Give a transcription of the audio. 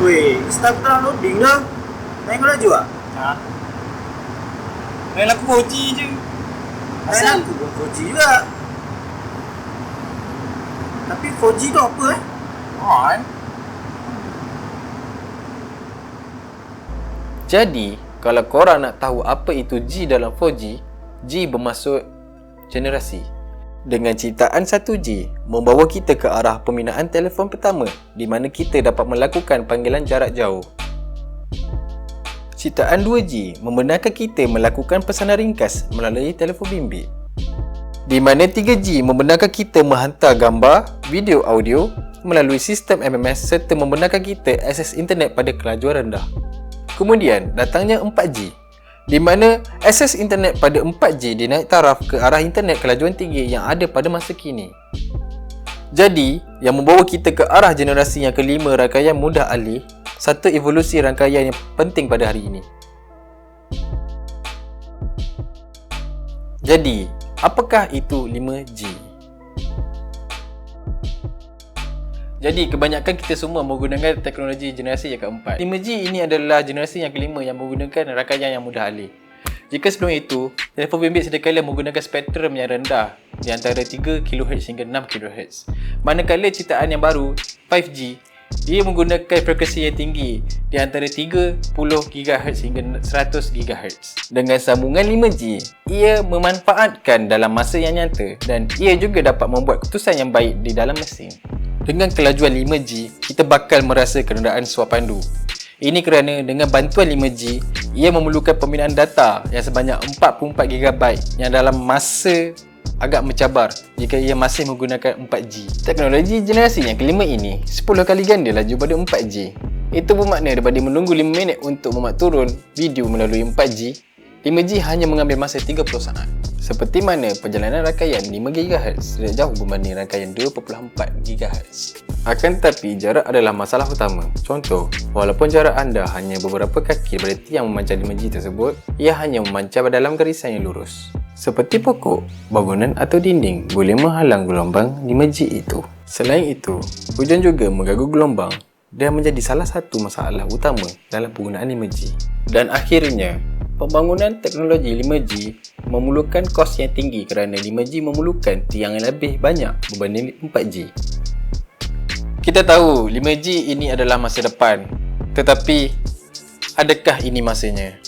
Weh, start tengah loading dah. Main kau laju ah? Ha? Main lagu 4G je. Main Asal? aku pun 4G juga. Tapi 4G tu apa eh? On. Jadi, kalau korang nak tahu apa itu G dalam 4G, G bermaksud generasi. Dengan ciptaan 1G, membawa kita ke arah pembinaan telefon pertama di mana kita dapat melakukan panggilan jarak jauh. Ciptaan 2G membenarkan kita melakukan pesanan ringkas melalui telefon bimbit. Di mana 3G membenarkan kita menghantar gambar, video audio melalui sistem MMS serta membenarkan kita akses internet pada kelajuan rendah. Kemudian datangnya 4G di mana akses internet pada 4G dinaik taraf ke arah internet kelajuan tinggi yang ada pada masa kini. Jadi, yang membawa kita ke arah generasi yang kelima rangkaian mudah alih, satu evolusi rangkaian yang penting pada hari ini. Jadi, apakah itu 5G? Jadi kebanyakan kita semua menggunakan teknologi generasi yang keempat. 5G ini adalah generasi yang kelima yang menggunakan rangkaian yang mudah alih. Jika sebelum itu, telefon bimbit sedekala menggunakan spektrum yang rendah di antara 3 kHz hingga 6 kHz. Manakala ciptaan yang baru, 5G, dia menggunakan frekuensi yang tinggi di antara 30 GHz hingga 100 GHz. Dengan sambungan 5G, ia memanfaatkan dalam masa yang nyata dan ia juga dapat membuat keputusan yang baik di dalam mesin. Dengan kelajuan 5G, kita bakal merasa kenderaan suap pandu. Ini kerana dengan bantuan 5G, ia memerlukan pembinaan data yang sebanyak 44GB yang dalam masa agak mencabar jika ia masih menggunakan 4G. Teknologi generasi yang kelima ini 10 kali ganda laju pada 4G. Itu bermakna daripada menunggu 5 minit untuk memak turun video melalui 4G, 5G hanya mengambil masa 30 saat. Seperti mana perjalanan rangkaian 5 GHz tidak jauh berbanding rangkaian 2.4 GHz. Akan tetapi jarak adalah masalah utama. Contoh, walaupun jarak anda hanya beberapa kaki daripada tiang memancar 5G tersebut, ia hanya memancar dalam garisan yang lurus. Seperti pokok, bangunan atau dinding boleh menghalang gelombang 5G itu. Selain itu, hujan juga mengganggu gelombang dan menjadi salah satu masalah utama dalam penggunaan 5G. Dan akhirnya, pembangunan teknologi 5G memerlukan kos yang tinggi kerana 5G memerlukan tiang yang lebih banyak berbanding 4G. Kita tahu 5G ini adalah masa depan. Tetapi adakah ini masanya?